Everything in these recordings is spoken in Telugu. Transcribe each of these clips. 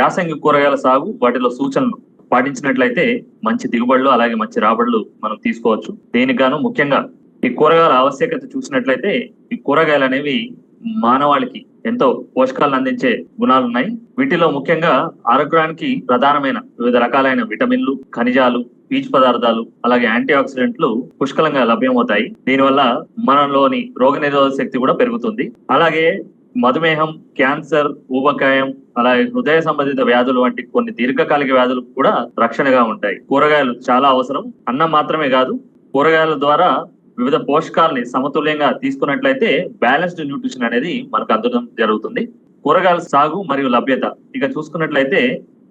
యాసంగి కూరగాయల సాగు వాటిలో సూచనలు పాటించినట్లయితే మంచి దిగుబడులు అలాగే మంచి రాబడులు మనం తీసుకోవచ్చు. దీనికిగాను ముఖ్యంగా ఈ కూరగాయల ఆవశ్యకత చూసినట్లయితే ఈ కూరగాయలు అనేవి మానవాళికి ఎంతో పోషకాలను అందించే గుణాలు ఉన్నాయి. వీటిలో ముఖ్యంగా ఆరోగ్యానికి ప్రధానమైన వివిధ రకాలైన విటమిన్లు ఖనిజాలు పీచు పదార్థాలు అలాగే యాంటీ ఆక్సిడెంట్లు పుష్కలంగా లభ్యమవుతాయి. దీనివల్ల మనలోని రోగనిరోధక శక్తి కూడా పెరుగుతుంది. అలాగే మధుమేహం క్యాన్సర్ ఊబకాయం అలాగే హృదయ సంబంధిత వ్యాధులు వంటి కొన్ని దీర్ఘకాలిక వ్యాధులు కూడా రక్షణగా ఉంటాయి. కూరగాయలు చాలా అవసరం. అన్నం మాత్రమే కాదు కూరగాయల ద్వారా వివిధ పోషకాలని సమతుల్యంగా తీసుకున్నట్లయితే బ్యాలెన్స్డ్ న్యూట్రిషన్ అనేది మనకు అందడం జరుగుతుంది. కూరగాయల సాగు మరియు లభ్యత. ఇక చూసుకున్నట్లయితే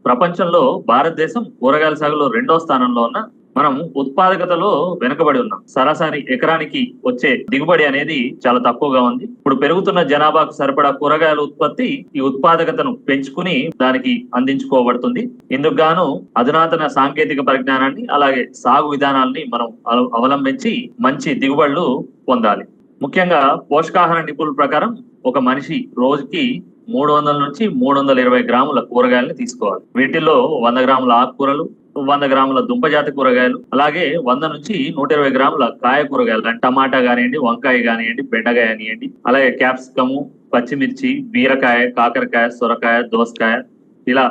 ప్రపంచంలో భారతదేశం కూరగాయల సాగులో రెండో స్థానంలో ఉన్న మనం ఉత్పాదకతలో వెనుకబడి ఉన్నాం. సరాసరి ఎకరానికి వచ్చే దిగుబడి అనేది చాలా తక్కువగా ఉంది. ఇప్పుడు పెరుగుతున్న జనాభాకు సరిపడా కూరగాయల ఉత్పత్తి ఈ ఉత్పాదకతను పెంచుకుని దానికి అందించుకోబడుతుంది. ఇందుకు గాను అధునాతన సాంకేతిక పరిజ్ఞానాన్ని అలాగే సాగు విధానాల్ని మనం అవ- అవలంబించి మంచి దిగుబడులు పొందాలి. ముఖ్యంగా పోషకాహార నిపుణుల ప్రకారం ఒక మనిషి రోజుకి మూడు వందల నుంచి మూడు వందల ఇరవై గ్రాముల కూరగాయలను తీసుకోవాలి. వీటిల్లో వంద గ్రాముల ఆకుకూరలు వంద గ్రాముల దుంపజాతి కూరగాయలు అలాగే వంద నుంచి నూట ఇరవై గ్రాముల కాయ కూరగాయలు అంటే టమాటా కానివ్వండి వంకాయ కానివ్వండి బెండకాయ కానివ్వండి అలాగే క్యాప్సికము పచ్చిమిర్చి బీరకాయ కాకరకాయ సొరకాయ దోసకాయ ఇలా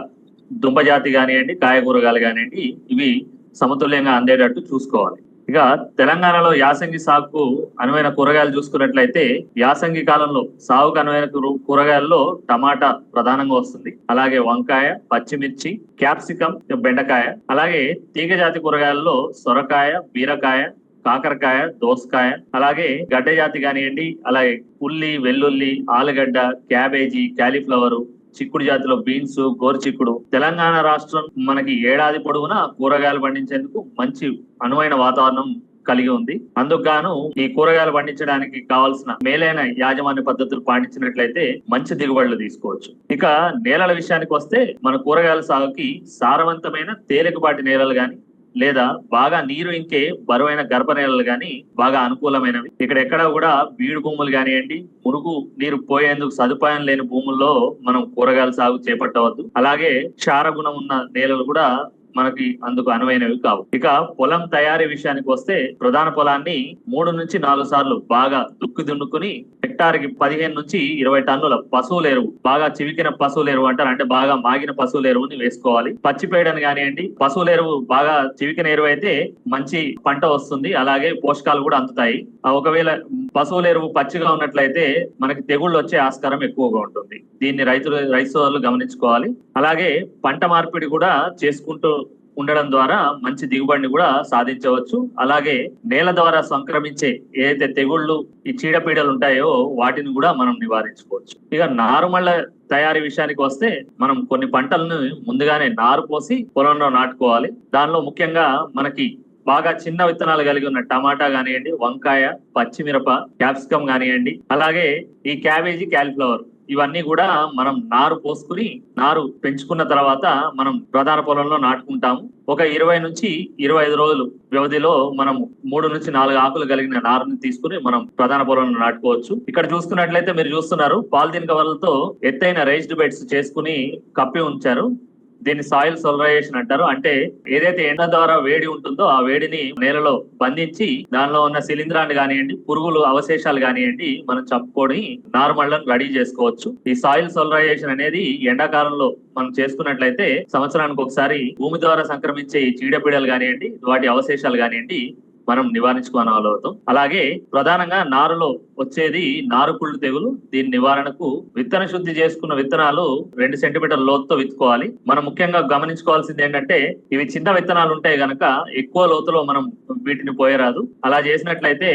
దుంపజాతి కానివ్వండి కాయ కూరగాయలు కానివ్వండి ఇవి సమతుల్యంగా అందేటట్టు చూసుకోవాలి. ఇక తెలంగాణలో యాసంగి సాగుకు అనువైన కూరగాయలు చూసుకున్నట్లయితే యాసంగి కాలంలో సాగుకు అనువైన కూరగాయల్లో టమాటా ప్రధానంగా వస్తుంది. అలాగే వంకాయ పచ్చిమిర్చి క్యాప్సికం బెండకాయ. అలాగే తీగజాతి కూరగాయల్లో సొరకాయ బీరకాయ కాకరకాయ దోసకాయ. అలాగే గడ్డ జాతి కానివ్వండి అలాగే ఉల్లి వెల్లుల్లి ఆలుగడ్డ క్యాబేజీ క్యాలీఫ్లవరు చిక్కుడు జాతిలో బీన్స్ గోరు చిక్కుడు. తెలంగాణ రాష్ట్రం మనకి ఏడాది పొడవునా కూరగాయలు పండించేందుకు మంచి అనువైన వాతావరణం కలిగి ఉంది. అందుకు గాను ఈ కూరగాయలు పండించడానికి కావాల్సిన మేలైన యాజమాన్య పద్ధతులు పాటించినట్లయితే మంచి దిగుబడులు తీసుకోవచ్చు. ఇక నేలల విషయానికి వస్తే మన కూరగాయల సాగుకి సారవంతమైన తేలికపాటి నేలలు గాని లేదా బాగా నీరు ఇంకే బరువైన గర్భ నేలలు గాని బాగా అనుకూలమైనవి. ఇక్కడ ఎక్కడ కూడా బీడు భూములు కానివ్వండి మురుగు నీరు పోయేందుకు సదుపాయం లేని భూముల్లో మనం కూరగాయల సాగు చేపట్టవద్దు. అలాగే క్షార గుణం ఉన్న నేలలు కూడా మనకి అందుకు అనువైనవి కావు. ఇక పొలం తయారీ విషయానికి వస్తే ప్రధాన పొలాన్ని మూడు నుంచి నాలుగు సార్లు బాగా దుక్కి దున్నుకుని హెక్టార్కి పదిహేను నుంచి ఇరవై టన్నుల పశువుల ఎరువు బాగా చివికిన పశువుల ఎరువు అంటారు. అంటే బాగా మాగిన పశువుల ఎరువుని వేసుకోవాలి. పచ్చిపేడను కానివ్వండి పశువుల ఎరువు బాగా చివికిన ఎరువు అయితే మంచి పంట వస్తుంది. అలాగే పోషకాలు కూడా అందుతాయి. ఒకవేళ పశువుల ఎరువు పచ్చిగా ఉన్నట్లయితే మనకి తెగుళ్ళు వచ్చే ఆస్కారం ఎక్కువగా ఉంటుంది. దీన్ని రైతులు రైతు సోదరులు గమనించుకోవాలి. అలాగే పంట మార్పిడి కూడా చేసుకుంటూ ఉండడం ద్వారా మంచి దిగుబడిని కూడా సాధించవచ్చు. అలాగే నేల ద్వారా సంక్రమించే ఏదైతే తెగుళ్ళు ఈ చీడపీడలు ఉంటాయో వాటిని కూడా మనం నివారించుకోవచ్చు. ఇక నారుమళ్ళ తయారీ విషయానికి వస్తే మనం కొన్ని పంటలను ముందుగానే నారు పోసి పొలంలో నాటుకోవాలి. దానిలో ముఖ్యంగా మనకి బాగా చిన్న విత్తనాలు కలిగి ఉన్న టమాటా కానివ్వండి వంకాయ పచ్చిమిరప క్యాప్సికం కానివ్వండి అలాగే ఈ క్యాబేజీ క్యాలిఫ్లవర్ ఇవన్నీ కూడా మనం నారు పోసుకుని నారు పెంచుకున్న తర్వాత మనం ప్రధాన పొలంలో నాటుకుంటాము. ఒక ఇరవై నుంచి ఇరవై ఐదు రోజులు వ్యవధిలో మనం మూడు నుంచి నాలుగు ఆకులు కలిగిన నారుని తీసుకుని మనం ప్రధాన పొలంలో నాటుకోవచ్చు. ఇక్కడ చూసుకున్నట్లయితే మీరు చూస్తున్నారు పాలిథిన్ కవర్లతో ఎత్తైన రైజ్డ్ బెడ్స్ చేసుకుని కప్పి ఉంచారు. దీన్ని సాయిల్ సోలరైజేషన్ అంటారు. అంటే ఏదైతే ఎండ ద్వారా వేడి ఉంటుందో ఆ వేడిని నేలలో బంధించి దానిలో ఉన్న శిలీంధ్రాన్ని కానివ్వండి పురుగులు అవశేషాలు కానివ్వండి మనం చంపుకొని నార్మల్లను రెడీ చేసుకోవచ్చు. ఈ సాయిల్ సోలరైజేషన్ అనేది ఎండాకాలంలో మనం చేసుకున్నట్లయితే సంవత్సరానికి ఒకసారి భూమి ద్వారా సంక్రమించే ఈ చీడపీడలు కానివ్వండి వాటి అవశేషాలు కానివ్వండి మనం నివారించుకోనగలుగుతాం అలాగే ప్రధానంగా నారులో వచ్చేది నారుకుళ్ళు తెగులు. దీని నివారణకు విత్తన శుద్ధి చేసుకున్న విత్తనాలు రెండు సెంటీమీటర్ లోతుతో విత్తుకోవాలి. మనం ముఖ్యంగా గమనించుకోవాల్సింది ఏంటంటే ఇవి చిన్న విత్తనాలు ఉంటాయి గనక ఎక్కువ లోతులో మనం వీటిని పోయరాదు. అలా చేసినట్లయితే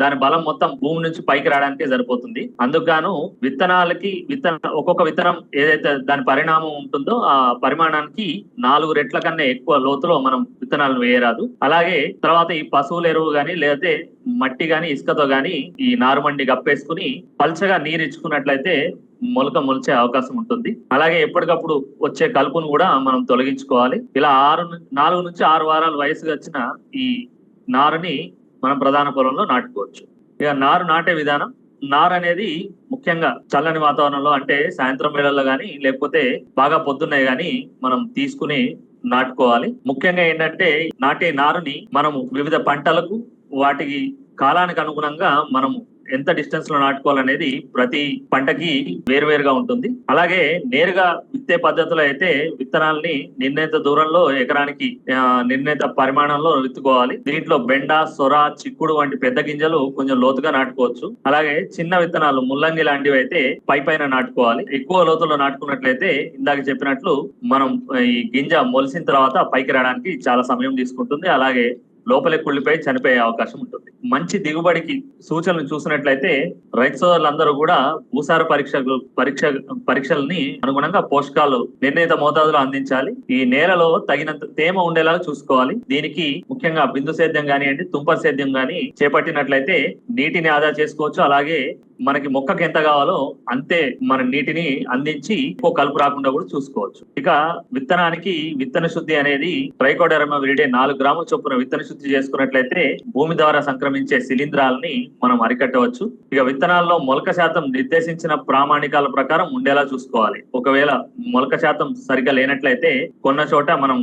దాని బలం మొత్తం భూమి నుంచి పైకి రావడానికే సరిపోతుంది. అందుకు గాను విత్తనాలకి విత్తన ఒక్కొక్క విత్తనం ఏదైతే దాని పరిణామం ఉంటుందో ఆ పరిమాణానికి నాలుగు రెట్ల కన్నా ఎక్కువ లోతులో మనం విత్తనాలను వేయరాదు. అలాగే తర్వాత ఈ పశువుల ఎరువు గాని లేకపోతే మట్టి గాని ఇసుకతో గాని ఈ నారుమండి గప్పేసుకుని పల్చగా నీరు ఇచ్చుకున్నట్లయితే మొలక మొలిచే అవకాశం ఉంటుంది. అలాగే ఎప్పటికప్పుడు వచ్చే కలుపును కూడా మనం తొలగించుకోవాలి. ఇలా ఆరు ను- నాలుగు నుంచి ఆరు వారాల వయసు వచ్చిన ఈ నారుని మనం ప్రధాన పొలంలో నాటుకోవచ్చు. ఇక నారు నాటే విధానం నార్ అనేది ముఖ్యంగా చల్లని వాతావరణంలో అంటే సాయంత్రం వేళల్లో కానీ లేకపోతే బాగా పొద్దున్నే గానీ మనం తీసుకుని నాటుకోవాలి. ముఖ్యంగా ఏంటంటే నాటే నారుని మనము వివిధ పంటలకు వాటికి కాలానికి అనుగుణంగా మనము ఎంత డిస్టెన్స్లో నాటుకోవాలనేది ప్రతి పంటకి వేరువేరుగా ఉంటుంది. అలాగే నేరుగా విత్తే పద్ధతిలో అయితే విత్తనాల్ని నిర్ణీత దూరంలో ఎకరానికి ఆ, నిర్ణీత పరిమాణంలో విత్తుకోవాలి. దీంట్లో బెండ సొర చిక్కుడు వంటి పెద్ద గింజలు కొంచెం లోతుగా నాటుకోవచ్చు. అలాగే చిన్న విత్తనాలు ముల్లంగి లాంటివి అయితే పై పైన నాటుకోవాలి. ఎక్కువ లోతులో నాటుకున్నట్లయితే ఇందాక చెప్పినట్లు మనం ఈ గింజ మొలిసిన తర్వాత పైకి రావడానికి చాలా సమయం తీసుకుంటుంది. అలాగే లోపలే కుళ్ళిపోయి చనిపోయే అవకాశం ఉంటుంది. మంచి దిగుబడికి సూచనలు చూసినట్లయితే రైతు సోదరులందరూ కూడా భూసార పరీక్ష పరీక్ష పరీక్షల్ని అనుగుణంగా పోషకాలు నిర్ణీత మోతాదులో అందించాలి. ఈ నేలలో తగినంత తేమ ఉండేలాగా చూసుకోవాలి. దీనికి ముఖ్యంగా బిందు సేద్యం కానివ్వండి తుంపర సేద్యం గాని చేపట్టినట్లయితే నీటిని ఆదా చేసుకోవచ్చు. అలాగే మనకి మొక్కకి ఎంత కావాలో అంతే మన నీటిని అందించి ఎక్కువ కలుపు రాకుండా కూడా చూసుకోవచ్చు. ఇక విత్తనానికి విత్తన శుద్ధి అనేది ట్రైకోడెరమా విరిడే నాలుగు గ్రాముల చొప్పున విత్తన శుద్ధి చేసుకున్నట్లయితే భూమి ద్వారా సంక్రమించే శిలీంధ్రాలని మనం అరికట్టవచ్చు. ఇక విత్తనాల్లో మొలక శాతం నిర్దేశించిన ప్రామాణికాల ప్రకారం ఉండేలా చూసుకోవాలి. ఒకవేళ మొలక శాతం సరిగా లేనట్లయితే కొన్న చోట మనం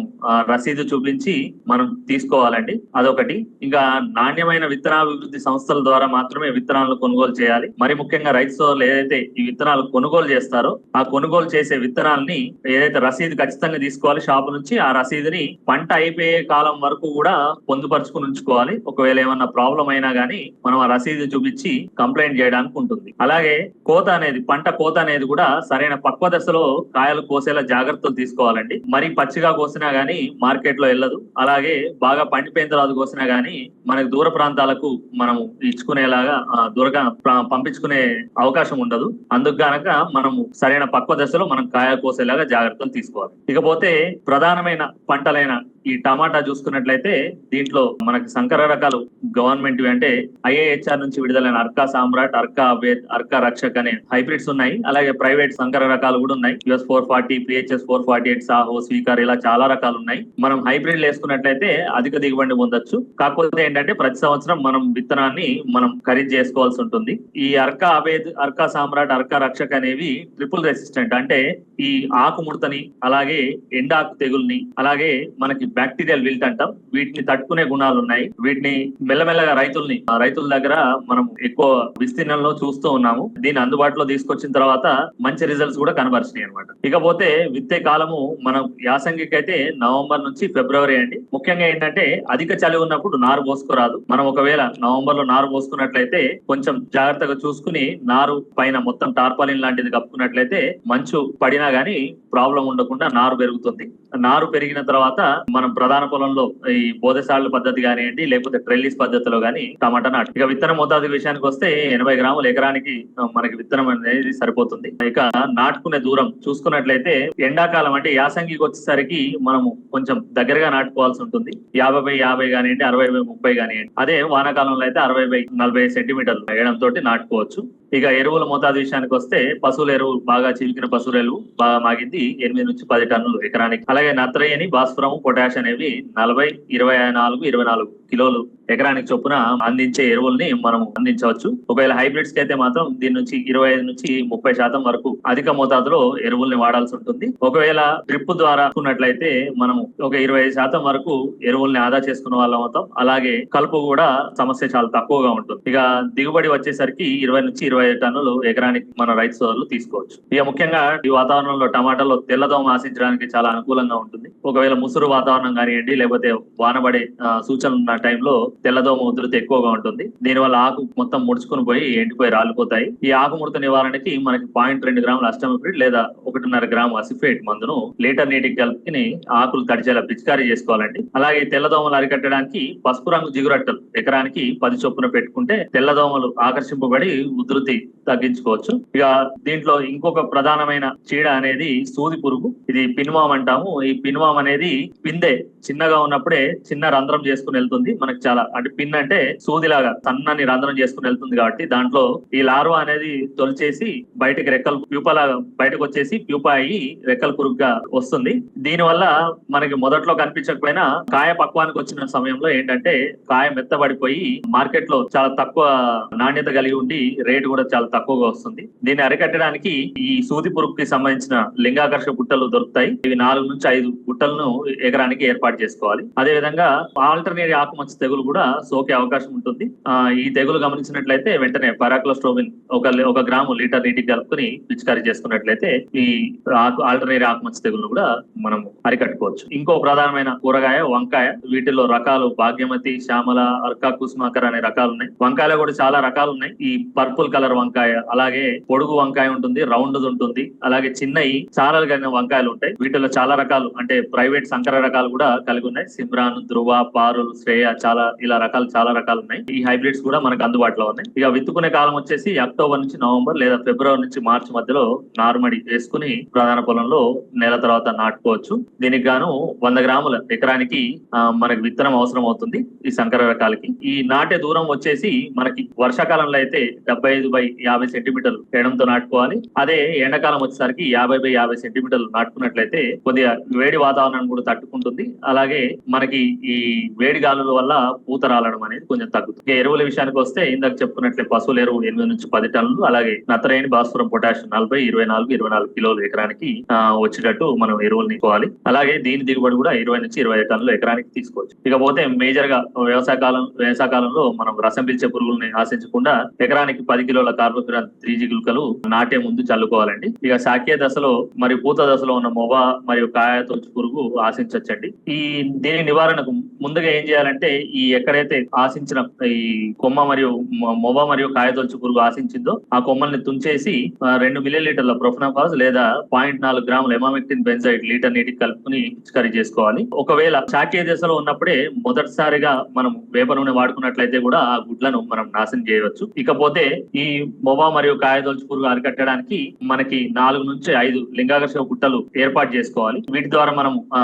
రసీదు చూపించి మనం తీసుకోవాలండి. అదొకటి. ఇంకా నాణ్యమైన విత్తనాభివృద్ధి సంస్థల ద్వారా మాత్రమే విత్తనాలను కొనుగోలు చేయాలి. మరి ముఖ్యంగా రైతు సోదరులు ఏదైతే ఈ విత్తనాలు కొనుగోలు చేస్తారో ఆ కొనుగోలు చేసే విత్తనాల్ని ఏదైతే రసీదు ఖచ్చితంగా తీసుకోవాలి షాపు నుంచి ఆ రసీదుని పంట అయిపోయే కాలం వరకు కూడా పొందుపరుచుకుని ఉంచుకోవాలి. ఒకవేళ ఏమన్నా ప్రాబ్లం అయినా గానీ మనం ఆ రసీదు చూపించి కంప్లైంట్ చేయడానికి ఉంటుంది. అలాగే కోత అనేది పంట కోత అనేది కూడా సరైన పక్వ దశలో కాయలు కోసేలా జాగ్రత్తలు తీసుకోవాలండి. మరి పచ్చిగా కోసినా గానీ మార్కెట్లో వెళ్ళదు. అలాగే బాగా పండిపోయిన తర్వాత కోసినా గానీ మనకు దూర ప్రాంతాలకు మనం ఇచ్చుకునేలాగా దూరంగా దూరగా పంపించుకునే అవకాశం ఉండదు. అందుకు గనక మనము సరైన పక్వ దశలో మనం కాయ కోసేలాగా జాగ్రత్తలు తీసుకోవాలి. ఇకపోతే ప్రధానమైన పంటలైన ఈ టమాటా చూసుకున్నట్లయితే దీంట్లో మనకి సంకర రకాలు గవర్నమెంట్ అంటే ఐఏహెచ్ఆర్ నుంచి విడుదలైన అర్కా సామ్రాట్ అర్కా అవేద్ అర్కా రక్షక్ అనే హైబ్రిడ్స్ ఉన్నాయి. అలాగే ప్రైవేట్ సంకర రకాలు కూడా ఉన్నాయి. US four forty PHS four forty eight Saaho స్వీకర్ ఇలా చాలా రకాలు ఉన్నాయి. మనం హైబ్రిడ్ వేసుకున్నట్లయితే అధిక దిగుబడి పొందొచ్చు. కాకపోతే ఏంటంటే ప్రతి సంవత్సరం మనం విత్తనాన్ని మనం ఖరీదు చేసుకోవాల్సి ఉంటుంది. ఈ అర్కా అవేద్ అర్కా సామ్రాట్ అర్కా రక్షక్ అనేవి ట్రిపుల్ రెసిస్టెంట్. అంటే ఈ ఆకు ముడతని అలాగే ఎండాకు తెగుల్ని అలాగే మనకి బ్యాక్టీరియల్ విల్ట్ అంటాం. వీటిని తట్టుకునే గుణాలు ఉన్నాయి. వీటిని మెల్లమెల్లగా రైతుల్ని రైతుల దగ్గర మనం ఎక్కువ విస్తీర్ణంలో చూస్తూ ఉన్నాము. దీన్ని అందుబాటులో తీసుకొచ్చిన తర్వాత మంచి రిజల్ట్స్ కూడా కనబరిచినాయి అనమాట ఇకపోతే విత్తే కాలము మనం యాసంగికి అయితే నవంబర్ నుంచి ఫిబ్రవరి అండి. ముఖ్యంగా ఏంటంటే అధిక చలి ఉన్నప్పుడు నారు పోసుకోరాదు. మనం ఒకవేళ నవంబర్లో నారు పోసుకున్నట్లయితే కొంచెం జాగ్రత్తగా చూసుకుని నారు పైన మొత్తం టార్పాలిన్ లాంటిది కప్పుకున్నట్లయితే మంచు పడినా గానీ ప్రాబ్లం ఉండకుండా నారు పెరుగుతుంది. నారు పెరిగిన తర్వాత మనం ప్రధాన పొలంలో ఈ బోధసాళ్ళ పద్ధతి కానివ్వండి లేకపోతే ట్రెల్లిస్ పద్ధతిలో కానీ టమాటా నాటు. ఇక విత్తన మోతాదు విషయానికి వస్తే ఎనభై గ్రాములు ఎకరానికి మనకి విత్తనం అనేది సరిపోతుంది. ఇక నాటుకునే దూరం చూసుకున్నట్లయితే ఎండాకాలం అంటే యాసంగికి వచ్చేసరికి మనము కొంచెం దగ్గరగా నాటుకోవాల్సి ఉంటుంది. యాభై బై యాభై కానివ్వండి అరవై బై ముప్పై కానివ్వండి. అదే వానాకాలంలో అయితే అరవై బై నలభై సెంటీమీటర్లు వేయడం తోటి నాటుకోవచ్చు. ఇక ఎరువుల మోతాదు విషయానికి వస్తే పశువుల ఎరువు బాగా చిలికిన పశువుల ఎరువు బాగా మాగింది. ఎనిమిది నుంచి పది టన్నులు ఎకరానికి. అలాగే నత్రయని భాస్వరం పొటాష్ అనేవి నలభై ఇరవై నాలుగు ఇరవై నాలుగు కిలోలు ఎకరానికి చొప్పున అందించే ఎరువుల్ని మనం అందించవచ్చు. ఒకవేళ హైబ్రిడ్స్కి అయితే మాత్రం దీని నుంచి ఇరవై ఐదు నుంచి ముప్పై శాతం వరకు అధిక మోతాదులో ఎరువుల్ని వాడాల్సి ఉంటుంది. ఒకవేళ డ్రిప్ ద్వారా ఉన్నట్లయితే మనం ఒక ఇరవై ఐదు శాతం వరకు ఎరువుల్ని ఆదా చేసుకున్న వాళ్ళం అవుతాం. అలాగే కలుపు కూడా సమస్య చాలా తక్కువగా ఉంటుంది. ఇక దిగుబడి వచ్చేసరికి ఇరవై నుంచి ఇరవై ఐదు టన్నులు ఎకరానికి మన రైతు సోదరులు తీసుకోవచ్చు. ఇక ముఖ్యంగా ఈ వాతావరణంలో టమాటాలో తెల్లదోమ ఆశించడానికి చాలా అనుకూలంగా ఉంటుంది. ఒకవేళ ముసురు వాతావరణం కానివ్వండి లేకపోతే వానబడే సూచనలు ఉన్న టైంలో తెల్లదోమ ఉధృతి ఎక్కువగా ఉంటుంది. దీనివల్ల ఆకు మొత్తం ముడుచుకుని పోయి ఎండిపోయి రాలిపోతాయి. ఈ ఆకు ముడత నివారణకి మనకి పాయింట్ రెండు గ్రాముల అస్టమిఫిడ్ లేదా ఒకటిన్నర గ్రాము అసిఫేట్ మందును లీటర్ నీటికి కలిపి ఆకులు తడిచేలా పిచికారీ చేసుకోవాలండి. అలాగే తెల్లదోమలు అరికట్టడానికి పసుపు రంగు జిగురట్టలు ఎకరానికి పది చొప్పున పెట్టుకుంటే తెల్లదోమలు ఆకర్షింపబడి ఉధృతి తగ్గించుకోవచ్చు. ఇక దీంట్లో ఇంకొక ప్రధానమైన చీడ అనేది సూది పురుగు. ఇది పిన్వామ్ అంటాము. ఈ పిన్వామ్ అనేది పిందె చిన్నగా ఉన్నప్పుడే చిన్న రంధ్రం చేసుకుని వెళ్తుంది. మనకి చాలా అంటే పిన్ అంటే సూదిలాగా సన్నని రంధ్రం చేసుకుని వెళ్తుంది కాబట్టి దాంట్లో ఈ లార్వా అనేది తొలిచేసి బయటకి రెక్కలు ప్యూపలాగా బయటకు వచ్చేసి ప్యూపా అయ్యి రెక్కల పురుగుగా వస్తుంది. దీని వల్ల మనకి మొదట్లో కనిపించకపోయినా కాయ పక్వానికి వచ్చిన సమయంలో ఏంటంటే కాయ మెత్తబడిపోయి మార్కెట్లో చాలా తక్కువ నాణ్యత కలిగి ఉండి రేటు కూడా చాలా తక్కువగా వస్తుంది. దీన్ని అరికట్టడానికి ఈ సూది పురుగుకి సంబంధించిన లింగాకర్ష బుట్టలు దొరుకుతాయి. ఇవి నాలుగు నుంచి ఐదు బుట్టలను ఎకరానికి ఏర్పాటు చేసుకోవాలి. అదే విధంగా ఆల్టర్నేట్ ఆకుమచ్చ తెగులు కూడా సోకే అవకాశం ఉంటుంది. ఆ ఈ తెగులు గమనించినట్లయితే వెంటనే పరాక్లోస్ట్రోబిన్ ఒక ఒక గ్రాము లీటర్ నీటికి కలుపుకొని పిచికారీ చేసుకున్నట్లయితే ఈ ఆకు ఆల్టర్నేట్ ఆకుమచ్చ తెగులను కూడా మనం అరికట్టుకోవచ్చు. ఇంకో ప్రధానమైన కూరగాయ వంకాయ. వీటిలో రకాలు భాగ్యమతి శ్యామల అర్కా కుస్మాకర్ అనే రకాలు ఉన్నాయి. వంకాయలో కూడా చాలా రకాలు ఉన్నాయి. ఈ పర్పుల్ కలర్ వంకాయ అలాగే పొడుగు వంకాయ ఉంటుంది రౌండ్ ఉంటుంది అలాగే చిన్నవి చాలా కలిగిన వంకాయలు ఉంటాయి. వీటిలో చాలా రకాలు అంటే ప్రైవేట్ సంకర రకాలు కూడా కలిగి ఉన్నాయి. సిమ్రాన్ ధృవ పారుల్ శ్రేయ చాలా ఇలా రకాలు చాలా రకాలు ఉన్నాయి. ఈ హైబ్రిడ్స్ కూడా మనకు అందుబాటులో ఉన్నాయి. ఇక విత్తుకునే కాలం వచ్చేసి అక్టోబర్ నుంచి నవంబర్ లేదా ఫిబ్రవరి నుంచి మార్చి మధ్యలో నారుమడి వేసుకుని ప్రధాన పొలంలో నెల తర్వాత నాటుకోవచ్చు. దీనికి గాను వంద గ్రాముల ఎకరానికి మనకి విత్తనం అవసరం అవుతుంది ఈ సంకర రకాలకి. ఈ నాటే దూరం వచ్చేసి మనకి వర్షాకాలంలో అయితే డెబ్బై ఐదు బై యాభై సెంటీమీటర్లు పేడంతో నాటుకోవాలి. అదే ఎండాకాలం వచ్చేసరికి యాభై బై యాభై సెంటీమీటర్లు నాటుకున్నట్లయితే కొద్దిగా వేడి వాతావరణం కూడా తట్టుకుంటుంది. అలాగే మనకి ఈ వేడి గాలుల వల్ల పూత రాలడం అనేది కొంచెం తగ్గుతుంది. ఎరువుల విషయానికి వస్తే ఇందాక చెప్పుకున్నట్లే పశువుల ఎరువు ఎనిమిది నుంచి పది టన్నులు అలాగే నత్రయని భాస్వరం పొటాషియం నలభై ఇరవై నాలుగు ఇరవై నాలుగు కిలోలు ఎకరానికి వచ్చేటట్టు మనం ఎరువులు తీసుకోవాలి అలాగే దీని దిగుబడి కూడా ఇరవై నుంచి ఇరవై ఐదు టన్నులు ఎకరానికి తీసుకోవచ్చు. ఇకపోతే మేజర్గా వ్యవసాయ కాలం వ్యవసాయ కాలంలో మనం రసం పిలిచే పురుగుల్ని ఆశించకుండా ఎకరానికి పది కిలోల కార్బోఫిరాన్ త్రీ జీ గుళికలు నాటే ముందు చల్లుకోవాలండి. ఇక సాకే దశలో మరియు పూత దశలో ఉన్న మొబ మరియు కాయ తొలచు పురుగు ఆశించవచ్చండి ఈ దీని నివారణకు ముందుగా ఏం చేయాలంటే ఈ ఎక్కడైతే ఆశించిన ఈ కొమ్మ మరియు మొవ మరియు కాయ పురుగు ఆశించిందో ఆ కొమ్మల్ని తుంచేసి రెండు మిలియన్ లీటర్ల ప్రొఫనాఫాస్ లేదా పాయింట్ నాలుగు గ్రాముల ఎమామెక్టిన్ బెంజైడ్ లీటర్ నీటికి కలుపుకుని పిచికారీ చేసుకోవాలి. ఒకవేళ చాకే దశలో ఉన్నప్పుడే మొదటిసారిగా మనం వేప నూనె వాడుకున్నట్లయితే కూడా ఆ గుడ్లను మనం నాశనం చేయవచ్చు. ఇకపోతే ఈ మొవ మరియు కాయదొలుచు పురుగు అరికట్టడానికి మనకి నాలుగు నుంచి ఐదు లింగాకర్షక గుట్టలు ఏర్పాటు చేసుకోవాలి. వీటి ద్వారా మనం ఆ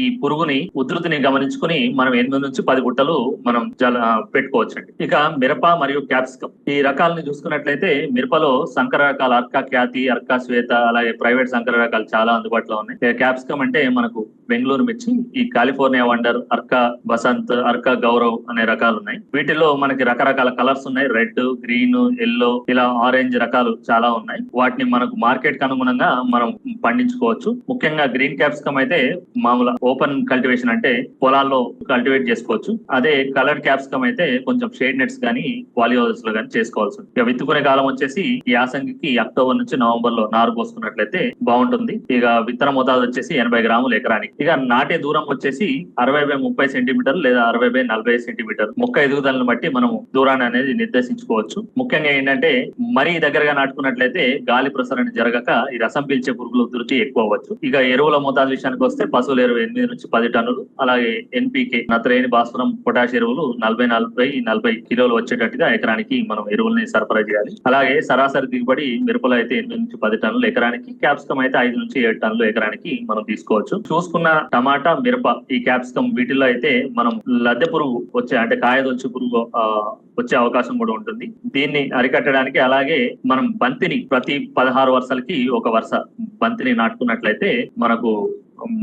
ఈ పురుగుని ఉధృతిని గమనించుకుని మనం ఎనిమిది నుంచి పది గుట్టలు మనం జల పెట్టుకోవచ్చు ఇక మిరప మరియు క్యాప్సికం. ఈ రకాలను చూసుకున్నట్లయితే మిరపలో సంకర రకాల అర్క ఖ్యాతి అర్క శ్వేత అలాగే ప్రైవేట్ సంకర రకాలు చాలా అందుబాటులో ఉన్నాయి. క్యాప్సికం అంటే మనకు బెంగళూరు మిర్చి ఈ కాలిఫోర్నియా వండర్ అర్క బసంత్ అర్క గౌరవ్ అనే రకాలు ఉన్నాయి వీటిలో మనకి రకరకాల కలర్స్ ఉన్నాయి. రెడ్ గ్రీన్ ఎల్లో ఇలా ఆరెంజ్ రకాలు చాలా ఉన్నాయి. వాటిని మనకు మార్కెట్కి అనుగుణంగా మనం పండించుకోవచ్చు. ముఖ్యంగా గ్రీన్ క్యాప్సికం అయితే మామూలు ఓపెన్ కల్టివేషన్ అంటే పొలాల్లో కల్టివేట్ చేసుకోవచ్చు. అదే కలర్ క్యాప్సికమ్ అయితే కొంచెం షేడ్ నెట్స్ కానీ వాలియోస్లో కానీ చేసుకోవాల్సి ఉంటుంది. ఇక విత్తుకునే కాలం వచ్చేసి ఈ యాసంగికి అక్టోబర్ నుంచి నవంబర్లో నారు పోసుకున్నట్లయితే బాగుంటుంది. ఇక విత్తన మోతాదు వచ్చేసి ఎనభై గ్రాములు ఎకరానికి. ఇక నాటే దూరం వచ్చేసి అరవై బై ముప్పై సెంటీమీటర్ లేదా అరవై బై నలభై సెంటీమీటర్ మొక్క ఎదుగుదలను బట్టి మనం దూరాన్ని అనేది నిర్దేశించుకోవచ్చు. ముఖ్యంగా ఏంటంటే మరీ దగ్గరగా నాటుకున్నట్లయితే గాలి ప్రసరణ జరగక ఈ రసం పీల్చే పురుగులు ఉధృతి ఎక్కువ అవ్వచ్చు. ఇక ఎరువుల మోతాదు విషయానికి వస్తే పశువుల ఎరువు ఎనిమిది నుంచి పది టన్నులు అలాగే ఎన్పికే నత్రేని భాస్వరం పొటాష్ ఎరువులు నలభై నలభై నలభై కిలోలు వచ్చేటట్టుగా ఎకరానికి మనం ఎరువుల్ని సరఫరా చేయాలి. అలాగే సరాసరి దిగుబడి మిరపలో అయితే ఎనిమిది నుంచి పది టన్నులు ఎకరానికి క్యాప్సికం అయితే ఐదు నుంచి ఏడు టన్నులు ఎకరానికి మనం తీసుకోవచ్చు. చూసుకున్న టమాటా మిరప ఈ క్యాప్సికం వీటిలో అయితే మనం లద్దె పురుగు వచ్చే అంటే కాయదొచ్చు పురుగు వచ్చే అవకాశం కూడా ఉంటుంది. దీన్ని అరికట్టడానికి అలాగే మనం బంతిని ప్రతి పదహారు వరుసలకి ఒక వరుస బంతిని నాటుకున్నట్లయితే మనకు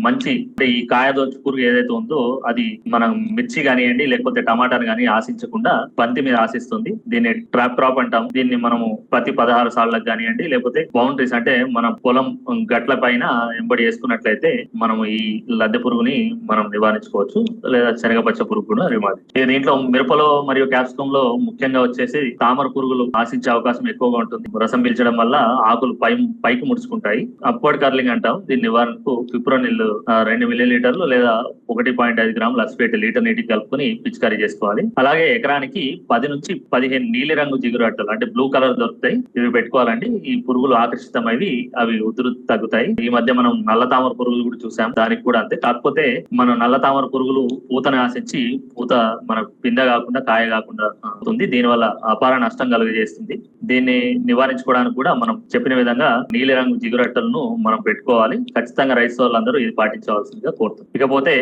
మంచి ఈ కాయదోచి పురుగు ఏదైతే ఉందో అది మనం మిర్చి కానివ్వండి లేకపోతే టమాటాను కానీ ఆశించకుండా బంతి మీద ఆశిస్తుంది. దీన్ని ట్రాప్ క్రాప్ అంటాం దీన్ని మనము ప్రతి పదహారు సార్లకు కానివ్వండి లేకపోతే బౌండరీస్ అంటే మన పొలం గట్ల పైన ఎంబడి వేసుకున్నట్లయితే మనం ఈ లద్దె పురుగుని మనం నివారించుకోవచ్చు. లేదా శనగపచ్చ పురుగు కూడా నివారించు దీంట్లో మిరపలో మరియు క్యాప్సికమ్లో ముఖ్యంగా వచ్చేసి తామర పురుగులు ఆశించే అవకాశం ఎక్కువగా ఉంటుంది. రసం పీల్చడం వల్ల ఆకులు పై పైకి ముడుచుకుంటాయి. అప్వర్డ్ కర్లింగ్ అంటాం దీని నివారణకు పిప్రోనిల్ నీళ్ళు రెండు మిల్లీ లీటర్లు లేదా ఒకటి పాయింట్ ఐదు గ్రాములు అసిపేట్ లీటర్ నీటికి కలుపుకొని పిచికారీ చేసుకోవాలి. అలాగే ఎకరానికి పది నుంచి పదిహేను నీలి రంగు జిగురట్టలు అంటే బ్లూ కలర్ దొరుకుతాయి. ఇవి పెట్టుకోవాలండి. ఈ పురుగులు ఆకర్షితమైవి అవి ఉధృతి తగ్గుతాయి. ఈ మధ్య మనం నల్ల తామర పురుగులు కూడా చూసాం. దానికి కూడా అంతే. కాకపోతే మనం నల్ల తామర పురుగులు పూతను ఆశించి పూత మన పిందె కాకుండా కాయ కాకుండా అవుతుంది దీనివల్ల అపార నష్టం కలుగజేస్తుంది. దీన్ని నివారించుకోవడానికి కూడా మనం చెప్పిన విధంగా నీలి రంగు జిగురట్టలను మనం పెట్టుకోవాలి. ఖచ్చితంగా రైస్ వాళ్ళందరూ అందరూ ఇది పాటించవలసిందిగా కోరుతుంది ఇకపోతే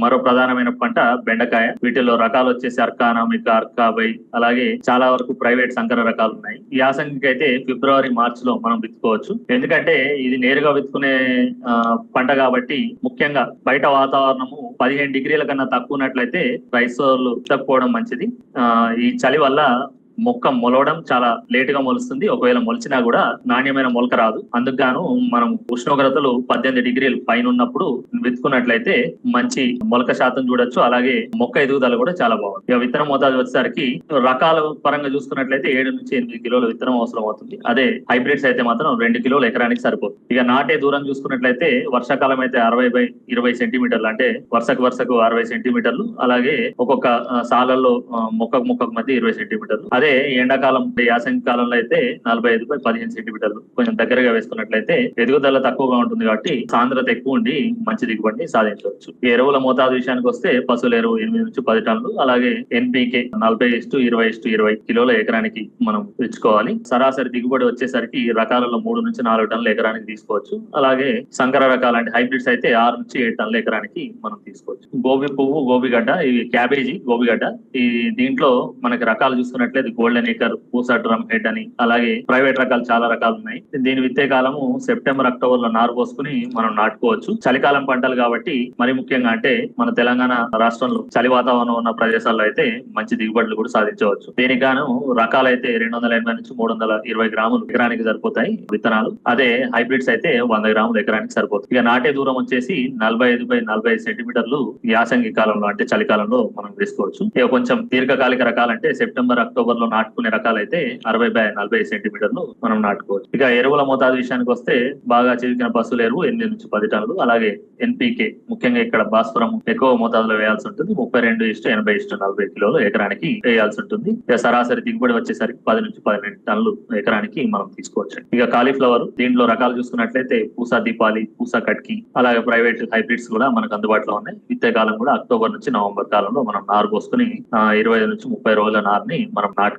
మరో ప్రధానమైన పంట బెండకాయ. వీటిలో రకాలు వచ్చేసి అర్కానామిక అర్కాబై అలాగే చాలా వరకు ప్రైవేట్ సంకర రకాలు ఉన్నాయి. ఈ యాసంగికి అయితే ఫిబ్రవరి మార్చ్లో మనం విత్తుకోవచ్చు. ఎందుకంటే ఇది నేరుగా విత్తుకునే ఆ, పంట కాబట్టి ముఖ్యంగా బయట వాతావరణము పదిహేను డిగ్రీల కన్నా తక్కువ ఉన్నట్లయితే రైస్ విత్తకపోవడం మంచిది. ఆ, ఈ చలి వల్ల మొక్క మొలవడం చాలా లేట్గా మొలుస్తుంది. ఒకవేళ మొలిచినా కూడా నాణ్యమైన మొలక రాదు. అందుకు గాను మనం ఉష్ణోగ్రతలు పద్దెనిమిది డిగ్రీలు పైన ఉన్నప్పుడు విత్తుకున్నట్లయితే మంచి మొలక శాతం చూడొచ్చు. అలాగే మొక్క ఎదుగుదల కూడా చాలా బాగుంది ఇక విత్తనం మోతాదు వచ్చేసరికి రకాల పరంగా చూసుకున్నట్లయితే ఏడు నుంచి ఎనిమిది కిలోల విత్తనం అవసరం అవుతుంది. అదే హైబ్రిడ్స్ అయితే మాత్రం రెండు కిలోల ఎకరానికి సరిపోతుంది. ఇక నాటే దూరం చూసుకున్నట్లయితే వర్షాకాలం అయితే అరవై బై ఇరవై సెంటీమీటర్లు అంటే వరుసకు వరుసకు అరవై సెంటీమీటర్లు. అలాగే ఒక్కొక్క సాలల్లో మొక్కకు మొక్కకు మధ్య ఇరవై సెంటీమీటర్లు. అదే ఎండాకాలం యాసంగి కాలంలో అయితే నలభై ఐదు బై పదిహేను సెంటీమీటర్లు. కొంచెం దగ్గరగా వేసుకున్నట్లయితే ఎదుగుదల తక్కువగా ఉంటుంది కాబట్టి సాంద్రత ఎక్కువ ఉండి మంచి దిగుబడిని సాధించవచ్చు. ఈ ఎరువుల మోతాదు విషయానికి వస్తే పశువుల ఎరువు ఎనిమిది నుంచి పది టన్నులు అలాగే ఎన్పికే నలభై ఇస్టు ఇరవై ఇస్టు ఇరవై కిలోల ఎకరానికి మనం తెచ్చుకోవాలి. సరాసరి దిగుబడి వచ్చేసరికి రకాలలో మూడు నుంచి నాలుగు టన్నుల ఎకరానికి తీసుకోవచ్చు. అలాగే సంకర రకాలు అంటే హైబ్రిడ్స్ అయితే ఆరు నుంచి ఏడు టన్నుల ఎకరానికి మనం తీసుకోవచ్చు. గోబీ పువ్వు గోబిగడ్డ ఇవి క్యాబేజీ గోబిగడ్డ ఈ దీంట్లో మనకి రకాలు చూసుకున్నట్లయితే golden acre Pusa drum head అని అలాగే ప్రైవేట్ రకాలు చాలా రకాలు ఉన్నాయి. దీని విత్తే కాలము సెప్టెంబర్ అక్టోబర్లో నారు పోసుకుని మనం నాటుకోవచ్చు. చలికాలం పంటలు కాబట్టి మరి ముఖ్యంగా అంటే మన తెలంగాణ రాష్ట్రంలో చలి వాతావరణం ఉన్న ప్రదేశాల్లో అయితే మంచి దిగుబడులు కూడా సాధించవచ్చు. దీనికి గాను రకాలు అయితే రెండు వందల ఎనభై నుంచి మూడు వందల ఇరవై గ్రాములు ఎకరానికి సరిపోతాయి విత్తనాలు. అదే హైబ్రిడ్స్ అయితే వంద గ్రాములు ఎకరానికి సరిపోతుంది ఇక నాటే దూరం వచ్చేసి నలభై ఐదు బై నలభై ఐదు సెంటీమీటర్లు యాసంగి కాలంలో అంటే చలికాలంలో మనం వేసుకోవచ్చు. ఇక కొంచెం దీర్ఘకాలిక రకాలంటే సెప్టెంబర్ అక్టోబర్లో నాటుకునే రకాలైతే అరవై బై నలభై సెంటీమీటర్లు మనం నాటుకోవచ్చు. ఇక ఎరువుల మోతాదు విషయానికి వస్తే బాగా చివికిన పశువుల ఎరువు ఎనిమిది నుంచి పది టన్నులు అలాగే ఎన్పీకే ముఖ్యంగా ఇక్కడ భాస్వరం ఎక్కువ మోతాదులో వేయాల్సి ఉంటుంది ముప్పై రెండు ఇష్టం ఎనభై ఇష్టం నలభై కిలోలు ఎకరానికి వేయాల్సి ఉంటుంది. ఇక సరాసరి దిగుబడి వచ్చేసరికి పది నుంచి పదిహేను టన్నులు ఎకరానికి మనం తీసుకోవచ్చు. ఇక కాలీఫ్లవర్ దీంట్లో రకాలు చూసుకున్నట్లయితే పూసా దీపాలి పూసా కట్కి అలాగే ప్రైవేట్ హైబ్రిడ్స్ కూడా మనకు అందుబాటులో ఉన్నాయి. విత్తే కాలం కూడా అక్టోబర్ నుంచి నవంబర్ కాలంలో మనం నారు పోసుకుని ఇరవై ఐదు నుంచి ముప్పై రోజుల నారుని మనం నాటు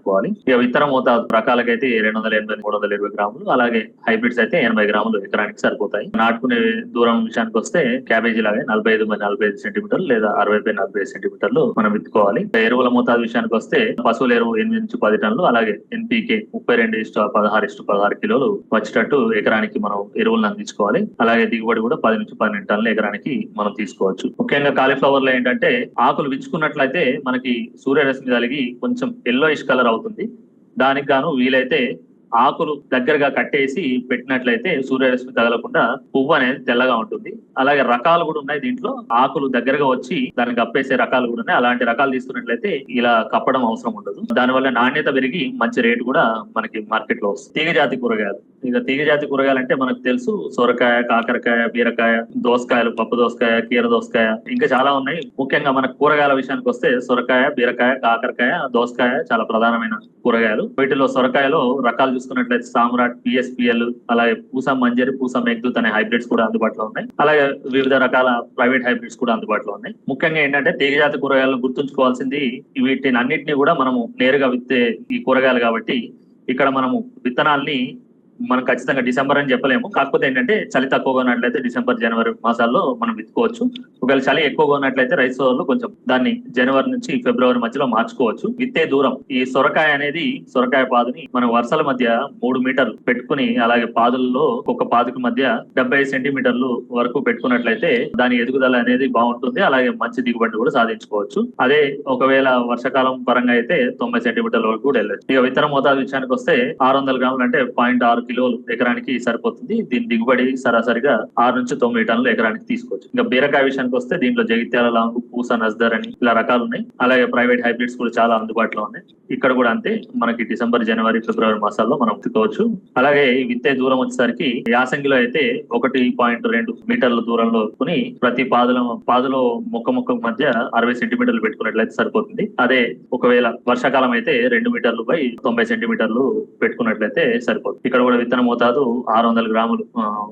ఇక విత్తన మోతాదు రకాలకైతే రెండు వందల ఎనభై మూడు వందల ఇరవై గ్రాములు అలాగే హైబ్రిడ్స్ అయితే ఎనభై గ్రాములు ఎకరానికి సరిపోతాయి. నాటుకునే దూరం విషయానికి వస్తే క్యాబేజీ లాగే నలభై ఐదు బై నలభై ఐదు సెంటీమీటర్లు లేదా అరవై బై నలభై ఐదు సెంటీమీటర్లు మనం విత్తుకోవాలి. ఎరువుల మోతాదు విషయానికి వస్తే పశువుల ఎరువు ఎనిమిది నుంచి పది టన్నులు అలాగే ఎన్పీకే ముప్పై రెండు ఇష్ట పదహారు ఇష్ట పదహారు కిలోలు వచ్చేటట్టు ఎకరానికి మనం ఎరువులను అందించుకోవాలి. అలాగే దిగుబడి కూడా పది నుంచి పన్నెండు టన్నుల ఎకరానికి మనం తీసుకోవచ్చు. ముఖ్యంగా కాలీఫ్లవర్లో ఏంటంటే ఆకులు విచ్చుకున్నట్లయితే మనకి సూర్యరశ్మి కలిగి కొంచెం ఎల్లోయిష్ కలర్ అవుతుంది దానికి గాను వీలైతే ఆకులు దగ్గరగా కట్టేసి పెట్టినట్లయితే సూర్యరశ్మి తగలకుండా పువ్వు అనేది తెల్లగా ఉంటుంది. అలాగే రకాలు కూడా ఉన్నాయి దీంట్లో. ఆకులు దగ్గరగా వచ్చి దానికి కప్పేసే రకాలు కూడా ఉన్నాయి. అలాంటి రకాలు తీసుకున్నట్లయితే ఇలా కప్పడం అవసరం ఉండదు. దానివల్ల నాణ్యత పెరిగి మంచి రేటు కూడా మనకి మార్కెట్లో వస్తుంది. తీగ జాతి కూరగాయలు. ఇక తీగ జాతి కూరగాయలు అంటే మనకు తెలుసు. సొరకాయ కాకరకాయ బీరకాయ దోసకాయలు పప్పు దోసకాయ కీర దోసకాయ ఇంకా చాలా ఉన్నాయి. ముఖ్యంగా మన కూరగాయల విషయానికి వస్తే సొరకాయ బీరకాయ కాకరకాయ దోసకాయ చాలా ప్రధానమైన కూరగాయలు. వీటిలో సొరకాయలో రకాలు చూసుకున్నట్లయితే సామ్రాట్ పిఎస్పిఎల్ అలాగే పూసా మంజరి పూసా మెగ్దూత్ అనే హైబ్రిడ్స్ కూడా అందుబాటులో ఉన్నాయి. అలాగే వివిధ రకాల ప్రైవేట్ హైబ్రిడ్స్ కూడా అందుబాటులో ఉన్నాయి. ముఖ్యంగా ఏంటంటే తీగజాతి కూరగాయలను గుర్తుంచుకోవాల్సింది వీటిని అన్నిటిని కూడా మనము నేరుగా విత్తే ఈ కూరగాయలు కాబట్టి ఇక్కడ మనము విత్తనాల్ని మనం ఖచ్చితంగా డిసెంబర్ అని చెప్పలేము. కాకపోతే ఏంటంటే చలి తక్కువగా ఉన్నట్లయితే డిసెంబర్ జనవరి మాసాల్లో మనం విత్తుకోవచ్చు. ఒకవేళ చలి ఎక్కువగా ఉన్నట్లయితే రైస్ వాళ్ళు కొంచెం దాన్ని జనవరి నుంచి ఫిబ్రవరి మధ్యలో మార్చుకోవచ్చు. విత్తే దూరం. ఈ సొరకాయ అనేది సొరకాయ పాదుని మనం వరుసల మధ్య మూడు మీటర్లు పెట్టుకుని అలాగే పాదుల్లో ఒక్కొక్క పాదుకి మధ్య డెబ్బై సెంటీమీటర్లు వరకు పెట్టుకున్నట్లయితే దాని ఎదుగుదల అనేది బాగుంటుంది. అలాగే మంచి దిగుబడి కూడా సాధించుకోవచ్చు. అదే ఒకవేళ వర్షాకాలం పరంగా అయితే తొంభై సెంటీమీటర్ల వరకు కూడా వెళ్ళచ్చు. ఇక విత్తన మోతాదు విషయానికి వస్తే ఆరు వందల గ్రాములు అంటే పాయింట్ ఆరు కిలోలు ఎకరానికి సరిపోతుంది. దీని దిగుబడి సరాసరిగా ఆరు నుంచి తొమ్మిది టన్నులు ఎకరానికి తీసుకోవచ్చు. ఇంకా బీరకాయ విషయానికి వస్తే దీంట్లో జగిత్యాల లాంగు పూస నజ్దర్ అని ఇలా రకాలు ఉన్నాయి. అలాగే ప్రైవేట్ హైబ్రిడ్స్ కూడా చాలా అందుబాటులో ఉన్నాయి. ఇక్కడ కూడా అంతే మనకి డిసెంబర్ జనవరి ఫిబ్రవరి మాసాల్లో మనం ఎత్తుకోవచ్చు అలాగే విత్తే దూరం వచ్చేసరికి యాసంగిలో అయితే ఒకటి పాయింట్ రెండు మీటర్ల దూరంలో కొని ప్రతి పాదుల పాదులో మొక్క మొక్క మధ్య అరవై సెంటీమీటర్లు పెట్టుకున్నట్లయితే సరిపోతుంది. అదే ఒకవేళ వర్షాకాలం అయితే రెండు మీటర్లు బై తొంభై సెంటీమీటర్లు పెట్టుకున్నట్లయితే సరిపోతుంది. ఇక్కడ కూడా విత్తన మోతాదు ఆరు వందల గ్రాములు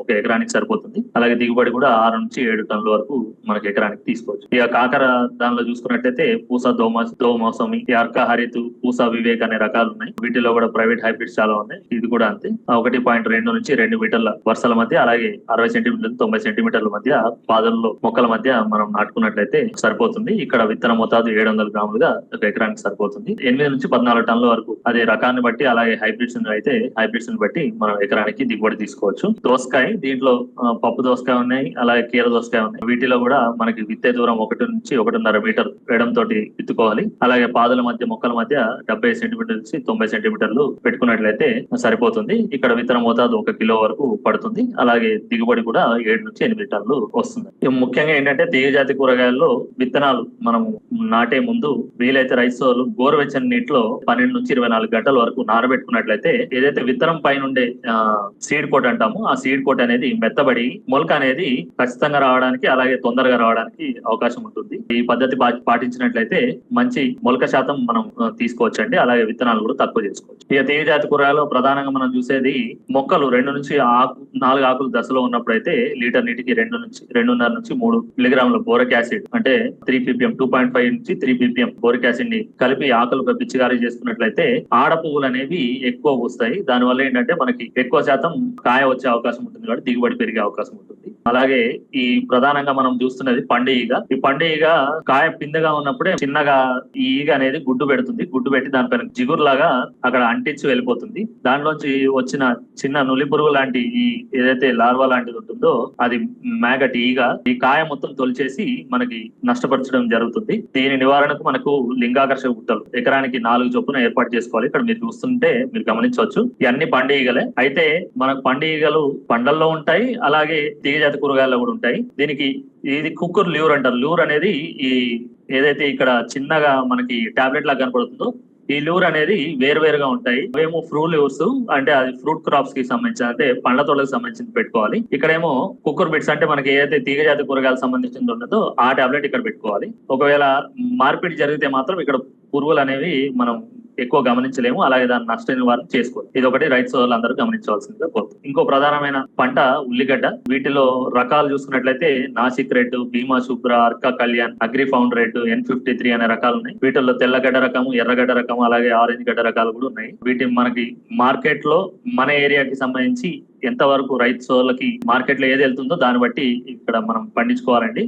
ఒక ఎకరానికి సరిపోతుంది. అలాగే దిగుబడి కూడా ఆరు నుంచి ఏడు టన్నుల వరకు మనకి ఎకరానికి తీసుకోవచ్చు. ఇక కాకర దానిలో చూసుకున్నట్లయితే పూస దోమ దోమోసమి ఈ అర్క హరితు పూస వివేక్ అనే రకాలు ఉన్నాయి. వీటిలో కూడా ప్రైవేట్ హైబ్రిడ్స్ చాలా ఉన్నాయి. ఇది కూడా అంతే. ఒకటి పాయింట్ రెండు నుంచి రెండు మీటర్ల వరుసల మధ్య అలాగే అరవై సెంటీమీటర్లు తొంభై సెంటీమీటర్ల మధ్య పాదల్లో మొక్కల మధ్య మనం నాటుకున్నట్లయితే సరిపోతుంది. ఇక్కడ విత్తన మోతాదు ఏడు వందల గ్రాములుగా ఒక ఎకరానికి సరిపోతుంది. ఎనిమిది నుంచి పద్నాలుగు టన్నుల వరకు అదే రకాన్ని బట్టి అలాగే హైబ్రిడ్స్ అయితే హైబ్రిడ్స్ బట్టి మనం ఎకరానికి దిగుబడి తీసుకోవచ్చు. దోసకాయ దీంట్లో పప్పు దోసకాయ ఉన్నాయి అలాగే కీర దోసకాయ ఉన్నాయి. వీటిలో కూడా మనకి విత్తే దూరం ఒకటి నుంచి ఒకటిన్నర మీటర్ వేయడం తోటి విత్తుకోవాలి. అలాగే పాదుల మధ్య మొక్కల మధ్య డెబ్బై సెంటీమీటర్ నుంచి తొంభై సెంటీమీటర్లు పెట్టుకున్నట్లయితే సరిపోతుంది. ఇక్కడ విత్తన మోతాదు ఒక కిలో వరకు పడుతుంది. అలాగే దిగుబడి కూడా ఏడు నుంచి ఎనిమిది టన్నులు వస్తుంది. ముఖ్యంగా ఏంటంటే తీగజాతి కూరగాయల్లో విత్తనాలు మనం నాటే ముందు వీలైతే రైస్ గోరువెచ్చని నీటిలో పన్నెండు నుంచి ఇరవై నాలుగు గంటల వరకు నానబెట్టుకున్నట్లయితే ఏదైతే విత్తనం పైన ఉండే సీడ్ కోట్ అంటాము. ఆ సీడ్ కోట్ అనేది మెత్తబడి మొలక అనేది ఖచ్చితంగా రావడానికి అలాగే తొందరగా రావడానికి అవకాశం ఉంటుంది. ఈ పద్ధతి పాటించినట్లయితే మంచి మొలక శాతం మనం తీసుకోవచ్చు తీసుకోవచ్చండి. అలాగే విత్తనాలు కూడా తక్కువ చేసుకోవచ్చు. ఇక తేజాతి కూరగాయలో ప్రధానంగా మనం చూసేది మొక్కలు రెండు నుంచి ఆకు నాలుగు ఆకులు దశలో ఉన్నప్పుడైతే లీటర్ నీటికి రెండు నుంచి రెండున్నర నుంచి మూడు మిలిగ్రాముల బోరక్ యాసిడ్ అంటే three PPM two point five నుంచి త్రీ పీపీఎం బోరిక్ యాసిడ్ని కలిపి ఆకులు పిచ్చిగారి చేసుకున్నట్లయితే ఆడ పువ్వులు అనేవి ఎక్కువ వస్తాయి దానివల్ల ఏంటంటే మనకి ఎక్కువ శాతం కాయ వచ్చే అవకాశం ఉంటుంది కాబట్టి దిగుబడి పెరిగే అవకాశం ఉంటుంది. అలాగే ఈ ప్రధానంగా మనం చూస్తున్నది పండు ఈగ ఈ పండు ఈగ కాయ పిందగా ఉన్నప్పుడే చిన్నగా ఈ ఈగ అనేది గుడ్డు పెడుతుంది. గుడ్డు పెట్టి దానిపైన జిగురులాగా అక్కడ అంటించి వెళ్ళిపోతుంది. దానిలోంచి వచ్చిన చిన్న నులి పురుగు లాంటి ఈ ఏదైతే లార్వా లాంటిది ఉంటుందో అది మేగటి ఈగ. ఈ కాయ మొత్తం తొలిచేసి మనకి నష్టపరచడం జరుగుతుంది. దీని నివారణకు మనకు లింగాకర్షక గుట్టలు. ఎకరానికి నాలుగు చొప్పున ఏర్పాటు చేసుకోవాలి. ఇక్కడ మీరు చూస్తుంటే మీరు గమనించవచ్చు. ఇవన్నీ పండుగలే అయితే మనకు పండుగలు పండల్లో ఉంటాయి. అలాగే తీగజాతి కూరగాయల్లో కూడా ఉంటాయి. దీనికి ఇది కుక్కర్ ల్యూర్ అంటారు. ల్యూర్ అనేది ఈ ఏదైతే ఇక్కడ చిన్నగా మనకి టాబ్లెట్ లాగా కనపడుతుందో ఈ ల్యూర్ అనేది వేరు వేరుగా ఉంటాయి. అవేమో ఫ్రూ ల్యూర్స్ అంటే అది ఫ్రూట్ క్రాప్స్కి సంబంధించిన అంటే పండ్ల తోటలకు సంబంధించి పెట్టుకోవాలి. ఇక్కడేమో కుక్కర్ బిట్స్ అంటే మనకి ఏదైతే తీగజాతి కూరగాయలకు సంబంధించింది ఉన్నదో ఆ టాబ్లెట్ ఇక్కడ పెట్టుకోవాలి. ఒకవేళ మార్పిడి జరిగితే మాత్రం ఇక్కడ పురుగులు అనేవి మనం ఎక్కువ గమనించలేము. అలాగే దాని నష్ట నివారణ చేసుకోవాలి. ఇది ఒకటి రైతు సోదరులందరూ గమనించవలసిందిగా కోరుతుంది. ఇంకో ప్రధానమైన పంట ఉల్లిగడ్డ. వీటిలో రకాలు చూసుకున్నట్లయితే Nashik red Bhima Shubhra Arka Kalyan Agrifound red N fifty three అనే రకాలు ఉన్నాయి. వీటిల్లో తెల్లగడ్డ రకము ఎర్రగడ్డ రకము అలాగే ఆరెంజ్ గడ్డ రకాలు కూడా ఉన్నాయి. వీటి మనకి మార్కెట్లో మన ఏరియాకి సంబంధించి ఎంత వరకు రైతు సోదరులకి మార్కెట్లో ఏది వెళ్తుందో దాన్ని బట్టి ఇక్కడ మనం పండించుకోవాలండి.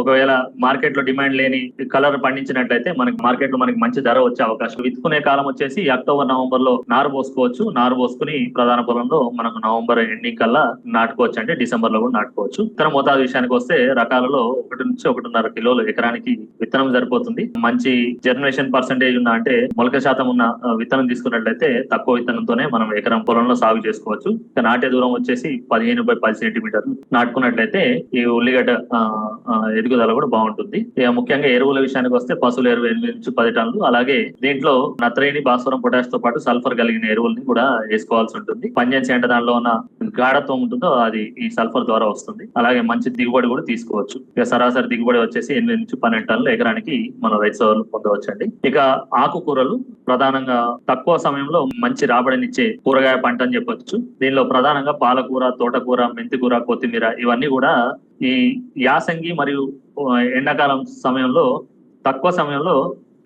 ఒకవేళ మార్కెట్లో డిమాండ్ లేని కలర్ పండించినట్లయితే మనకి మార్కెట్లో మనకి మంచి ధర వచ్చే అవకాశం. విత్తుకునే కాలం వచ్చేసి అక్టోబర్ నవంబర్లో నారు పోసుకోవచ్చు. నారు పోసుకుని ప్రధాన పొలంలో మనకు నవంబర్ ఎండింగ్ కల్లా నాటుకోవచ్చు అంటే డిసెంబర్లో కూడా నాటుకోవచ్చు. ఇతర మోతాదు విషయానికి వస్తే రకాలలో ఒకటి నుంచి ఒకటిన్నర కిలోలు ఎకరానికి విత్తనం సరిపోతుంది. మంచి జర్మినేషన్ పర్సంటేజ్ ఉన్న అంటే మొలక శాతం ఉన్న విత్తనం తీసుకున్నట్లయితే తక్కువ విత్తనంతోనే మనం ఎకరం పొలంలో సాగు చేసుకోవచ్చు. నాటే దూరం వచ్చేసి పదిహేను బై పది సెంటీమీటర్లు నాటుకున్నట్లయితే ఈ ఉల్లిగడ్డ ఆ, ఎదుగుదల కూడా బాగుంటుంది. ఇక ముఖ్యంగా ఎరువుల విషయానికి వస్తే పశువుల ఎరువు ఎనిమిది నుంచి పది టన్నులు. అలాగే దీంట్లో నత్రేని భాస్వరం పొటాష్తో పాటు సల్ఫర్ కలిగిన ఎరువుల్ని కూడా వేసుకోవాల్సి ఉంటుంది. పంజెన్సీ అంటే దానిలో ఉన్న గాఢత్వం ఉంటుందో అది ఈ సల్ఫర్ ద్వారా వస్తుంది. అలాగే మంచి దిగుబడి కూడా తీసుకోవచ్చు. ఇక సరాసరి దిగుబడి వచ్చేసి ఎనిమిది నుంచి పన్నెండు టన్నులు ఎకరానికి మన రైతు సోదరులు పొందవచ్చండి. ఇక ఆకుకూరలు ప్రధానంగా తక్కువ సమయంలో మంచి రాబడినిచ్చే కూరగాయ పంట అని చెప్పొచ్చు. దీనిలో ప్రధానంగా పాలకూర తోటకూర మెంతికూర కొత్తిమీర ఇవన్నీ కూడా ఈ యాసంగి మరియు ఎండాకాలం సమయంలో తక్కువ సమయంలో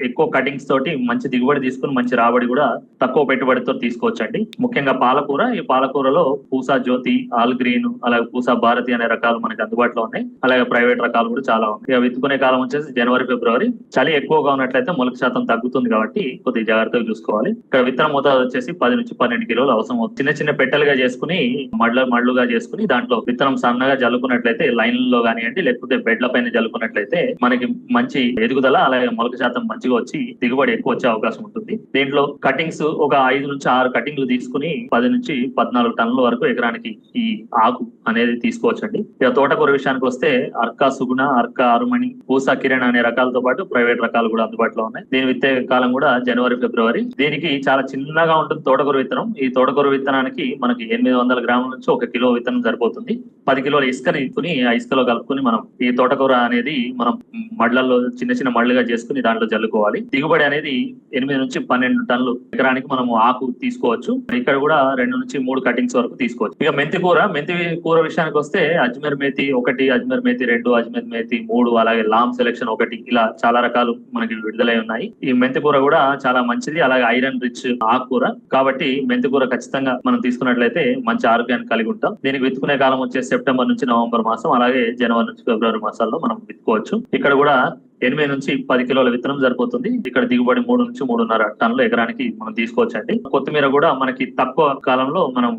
ఎక్కువ కటింగ్స్ తోటి మంచి దిగుబడి తీసుకుని మంచి రాబడి కూడా తక్కువ పెట్టుబడితో తీసుకోవచ్చండి. ముఖ్యంగా పాలకూర ఈ పాలకూరలో పూసా జ్యోతి ఆల్ గ్రీన్ అలాగే పూసా భారతి అనే రకాలు మనకి అందుబాటులో ఉన్నాయి. అలాగే ప్రైవేట్ రకాలు కూడా చాలా ఉన్నాయి. ఇక విత్తుకునే కాలం వచ్చేసి జనవరి ఫిబ్రవరి. చలి ఎక్కువగా ఉన్నట్లయితే మొలక శాతం తగ్గుతుంది కాబట్టి కొద్దిగా జాగ్రత్తగా చూసుకోవాలి. ఇక్కడ విత్తన మోతాదు వచ్చేసి పది నుంచి పన్నెండు కిలోలు అవసరం చిన్న చిన్న పెట్టెలుగా చేసుకుని మడ్ల మడ్లుగా చేసుకుని దాంట్లో విత్తనం సన్నగా జల్లుకున్నట్లయితే లైన్లో కానివ్వండి లేకపోతే బెడ్ల పైన జల్లుకున్నట్లయితే మనకి మంచి ఎదుగుదల అలాగే మొలక శాతం మంచిగా వచ్చి దిగుబడి ఎక్కువ వచ్చే అవకాశం ఉంటుంది. దీంట్లో కటింగ్స్ ఒక ఐదు నుంచి ఆరు కటింగ్లు తీసుకుని పది నుంచి పద్నాలుగు టన్నుల వరకు ఎకరానికి ఈ ఆకు అనేది తీసుకోవచ్చండి. ఇక తోటకూర విషయానికి వస్తే అర్కా సుగుణ అర్క అరుమణి పూసా కిరణ్ అనే రకాలతో పాటు ప్రైవేట్ రకాలు కూడా అందుబాటులో ఉన్నాయి. దీని విత్తే కాలం కూడా జనవరి ఫిబ్రవరి. దీనికి చాలా చిన్నగా ఉంటుంది తోటకూర విత్తనం. ఈ తోటకూర విత్తనానికి మనకి ఎనిమిది వందల గ్రాముల నుంచి ఒక కిలో విత్తనం సరిపోతుంది. పది కిలోల ఇసుకని తీసుకుని ఆ ఇసుకలో కలుపుకుని మనం ఈ తోటకూర అనేది మనం మడ్లలో చిన్న చిన్న మళ్ళుగా చేసుకుని దాంట్లో జల్లు చల్లుకోవాలి దిగుబడి అనేది ఎనిమిది నుంచి పన్నెండు టన్నులు ఎకరానికి మనం ఆకు తీసుకోవచ్చు. ఇక్కడ కూడా రెండు నుంచి మూడు కటింగ్స్ వరకు తీసుకోవచ్చు. ఇక మెంతి కూర మెంతి కూర విషయానికి వస్తే అజ్మీర్ మేతి ఒకటి అజ్మీర్ మేతి రెండు అజ్మీర్ మేతి మూడు అలాగే లామ్ సెలెక్షన్ ఒకటి. ఇలా చాలా రకాలు మనకి విడుదలై ఉన్నాయి. ఈ మెంతి కూర కూడా చాలా మంచిది. అలాగే ఐరన్ రిచ్ ఆకుకూర కాబట్టి మెంతి కూర ఖచ్చితంగా మనం తీసుకున్నట్లయితే మంచి ఆరోగ్యాన్ని కలిగి ఉంటాం. దీనికి విత్తుకునే కాలం వచ్చే సెప్టెంబర్ నుంచి నవంబర్ మాసం అలాగే జనవరి నుంచి ఫిబ్రవరి మాసాల్లో మనం విత్తుకోవచ్చు. ఇక్కడ కూడా ఎనిమిది నుంచి పది కిలోల విత్తనం సరిపోతుంది. ఇక్కడ దిగుబడి మూడు నుంచి మూడున్నర టన్నులు ఎకరానికి మనం తీసుకోవచ్చండి. కొత్తిమీర కూడా మనకి తక్కువ కాలంలో మనం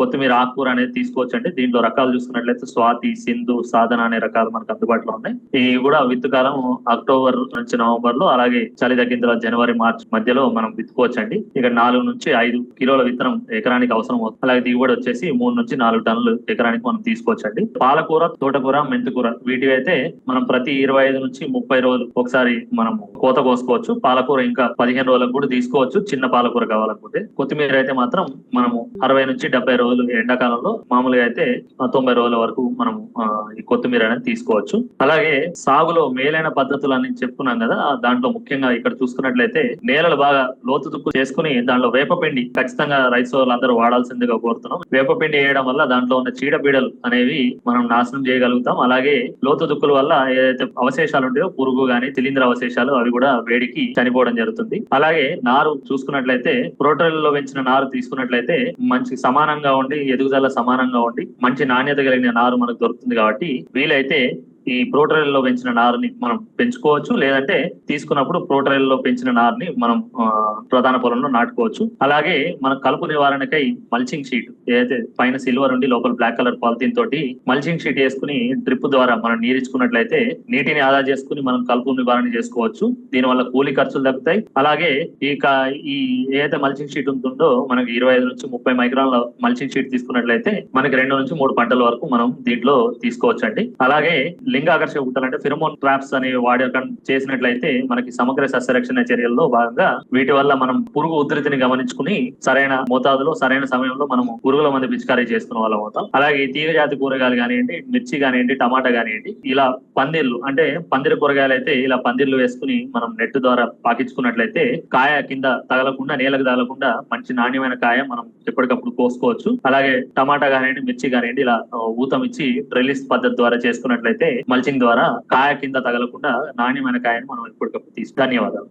కొత్తిమీర ఆకుకూర అనేది తీసుకోవచ్చండి. దీంట్లో రకాలు చూసుకున్నట్లయితే స్వాతి సింధు సాధన అనే రకాలు మనకు అందుబాటులో ఉన్నాయి. ఇవి కూడా విత్తు కాలం అక్టోబర్ నుంచి నవంబర్లో అలాగే చలి తగ్గిన తర్వాత జనవరి మార్చ్ మధ్యలో మనం విత్తుకోవచ్చండి. ఇక నాలుగు నుంచి ఐదు కిలోల విత్తనం ఎకరానికి అవసరం అవుతుంది. అలాగే దిగుబడి వచ్చేసి మూడు నుంచి నాలుగు టన్నులు ఎకరానికి మనం తీసుకోవచ్చండి. పాలకూర తోటకూర మెంతికూర వీటివి అయితే మనం ప్రతి ఇరవై ఐదు నుంచి ముప్పై రోజులు ఒకసారి మనం కోత కోసుకోవచ్చు. పాలకూర ఇంకా పదిహేను రోజులకు కూడా తీసుకోవచ్చు. చిన్న పాలకూర కావాలనుకుంటే. కొత్తిమీర అయితే మాత్రం మనము అరవై నుంచి డెబ్బై రోజులు ఎండాకాలంలో మామూలుగా అయితే తొంభై రోజుల వరకు మనం ఆ, ఈ కొత్తిమీర అనేది తీసుకోవచ్చు. అలాగే సాగులో మేలైన పద్ధతులు అని చెప్పుకున్నాం కదా దాంట్లో ముఖ్యంగా ఇక్కడ చూసుకున్నట్లయితే నేలలు బాగా లోతు తుక్కు చేసుకుని దాంట్లో వేపపిండి ఖచ్చితంగా రైతు అందరూ వాడాల్సిందిగా కోరుతున్నాం. వేపపిండి వేయడం వల్ల దాంట్లో ఉన్న చీడపీడలు అనేవి మనం నాశనం చేయగలుగుతాం. అలాగే లోతు దుక్కుల వల్ల ఏదైతే అవశేషాలు ఉంటాయో పురుగు గాని శిలీంద్ర అవశేషాలు అవి కూడా వేడికి చనిపోవడం జరుగుతుంది. అలాగే నారు చూసుకున్నట్లయితే ప్రోటోల్లో పెంచిన నారు తీసుకున్నట్లయితే మంచి సమానంగా ఉండి ఎదుగుదల సమానంగా ఉండి మంచి నాణ్యత కలిగిన నారు మనకు దొరుకుతుంది కాబట్టి వీలైతే ఈ ప్రోటరైల్లో పెంచిన నారుని మనం పెంచుకోవచ్చు లేదంటే తీసుకున్నప్పుడు ప్రోటరైల్లో పెంచిన నారుని మనం ఆ, ప్రధాన పొలంలో నాటుకోవచ్చు. అలాగే మన కలుపు నివారణకై మల్చింగ్ షీట్ ఏదైతే పైన సిల్వర్ ఉండి లోపల బ్లాక్ కలర్ పాలిథిన్ తోటి మల్చింగ్ షీట్ వేసుకుని డ్రిప్ ద్వారా మనం నీరించుకున్నట్లయితే నీటిని ఆదా చేసుకుని మనం కలుపు నివారణ చేసుకోవచ్చు. దీనివల్ల కూలీ ఖర్చులు తగ్గుతాయి. అలాగే ఈ ఈ ఏదైతే మల్చింగ్ షీట్ ఉంటుందో మనకి ఇరవై ఐదు నుంచి ముప్పై మైక్రాన్ల మల్చింగ్ షీట్ తీసుకున్నట్లయితే మనకి రెండు నుంచి మూడు పంటల వరకు మనం దీంట్లో తీసుకోవచ్చండి. అలాగే లింగాకర్షక గుట్టలు అంటే ఫిరమోన్ ట్రాప్స్ అనే వాడకం చేసినట్లయితే మనకి సమగ్ర సస్యరక్షణ చర్యల్లో భాగంగా వీటి వల్ల మనం పురుగు ఉధృతిని గమనించుకుని సరైన మోతాదులో సరైన సమయంలో మనము పురుగుల మంది పిచికారీ చేస్తున్న వాళ్ళం అవుతాం. అలాగే తీగ జాతి కూరగాయలు కానివ్వండి మిర్చి కానివ్వండి టమాటా కానివ్వండి ఇలా పందిర్లు అంటే పందిరి కూరగాయలు అయితే ఇలా పందిర్లు వేసుకుని మనం నెట్ ద్వారా పాకించుకున్నట్లయితే కాయ కింద తగలకుండా నేలకు తగలకుండా మంచి నాణ్యమైన కాయ మనం ఎప్పటికప్పుడు కోసుకోవచ్చు. అలాగే టమాటా కానివ్వండి మిర్చి కానివ్వండి ఇలా ఊతం ఇచ్చి ట్రెలిస్ పద్ధతి ద్వారా చేసుకున్నట్లయితే మల్చింగ్ ద్వారా కాయ కింద తగలకుండా నాణ్యమైన కాయను మనం ఎప్పటికప్పుడు తీసుకు ధన్యవాదాలు.